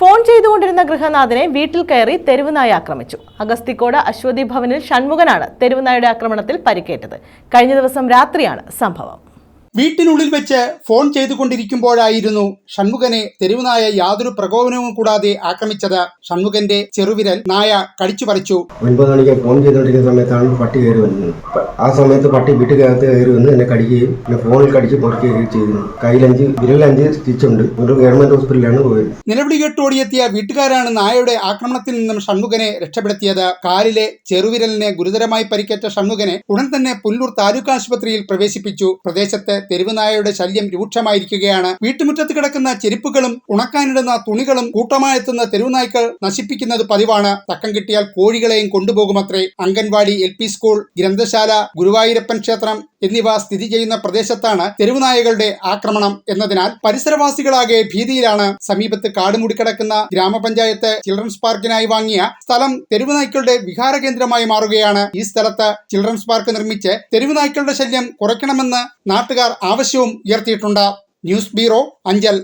Phone ചെയ്തുകൊണ്ടിരുന്ന ഗൃഹനാഥനെ വീട്ടിൽ കയറി തെരുവുനായ ആക്രമിച്ചു. അഗസ്തിക്കോട് അശ്വതി ഭവനിൽ ഷൺമുഖനാണ് തെരുവുനായുടെ ആക്രമണത്തിൽ പരിക്കേറ്റത്. കഴിഞ്ഞ ദിവസം രാത്രിയാണ് സംഭവം. വീട്ടിനുള്ളിൽ വെച്ച് ഫോൺ ചെയ്തുകൊണ്ടിരിക്കുമ്പോഴായിരുന്നു ഷൺമുഖനെ തെരുവുനായ യാതൊരു പ്രകോപനവും കൂടാതെ ആക്രമിച്ചത് ഷൺമുഖന്റെ ചെറുവിരൽ. നായ കടിച്ചു പറിച്ചു. ഒൻപത് മണിക്ക് ഫോൺ ചെയ്തുകൊണ്ടിരിക്കുന്ന സമയത്താണ് പട്ടി കയറി വന്നത്. ആ സമയത്ത് പട്ടി വീട്ടുകകത്ത് കയറി വന്ന് എന്നെ കടിക്കുകയും പിന്നെ ഫോണിൽ കടിച്ച് പൊറിക്കുകയും ചെയ്തിരുന്നു. കയ്യിലഞ്ച് വിരലഞ്ച് സ്റ്റിച്ചുണ്ട് ഒരു ഗവൺമെന്റ് ഹോസ്പിറ്റലിലാണ് പോയത്. നിലവിളി കേട്ടോടിയെത്തിയ വീട്ടുകാരാണ് നായയുടെ ആക്രമണത്തിൽ നിന്നും ഷൺമുഖനെ രക്ഷപ്പെടുത്തിയത്. കാലിലെ ചെറുവിരലിനെ ഗുരുതരമായി പരിക്കേറ്റ ഷൺമുഖനെ ഉടൻ തന്നെ പുല്ലൂർ താലൂക്ക് ആശുപത്രിയിൽ പ്രവേശിപ്പിച്ചു. പ്രദേശത്ത് തെരുവ് നായയുടെ ശല്യം രൂക്ഷമായിരിക്കുകയാണ്. വീട്ടുമുറ്റത്ത് കിടക്കുന്ന ചെരുപ്പുകളും ഉണക്കാനിടുന്ന തുണികളും കൂട്ടമായെത്തുന്ന തെരുവുനായ്ക്കൾ നശിപ്പിക്കുന്നത് പതിവാണ്. തക്കം കിട്ടിയാൽ കോഴികളെയും കൊണ്ടുപോകുമത്രേ. അംഗൻവാടി എൽ സ്കൂൾ ഗ്രന്ഥശാല ഗുരുവായൂരപ്പൻ ക്ഷേത്രം എന്നിവ സ്ഥിതി ചെയ്യുന്ന പ്രദേശത്താണ് തെരുവുനായകളുടെ ആക്രമണം എന്നതിനാൽ പരിസരവാസികളാകെ ഭീതിയിലാണ് സമീപത്ത് കാടുമുടി കിടക്കുന്ന ഗ്രാമപഞ്ചായത്ത് ചിൽഡ്രൻസ് പാർക്കിനായി വാങ്ങിയ സ്ഥലം തെരുവുനായ്ക്കളുടെ വിഹാര കേന്ദ്രമായി മാറുകയാണ്. ഈ സ്ഥലത്ത് ചിൽഡ്രൻസ് പാർക്ക് നിർമ്മിച്ച് തെരുവുനായ്ക്കളുടെ ശല്യം കുറയ്ക്കണമെന്ന് നാട്ടുകാർ ആവശ്യവും ഉയർത്തിയിട്ടുണ്ട്. News bureau Anchal.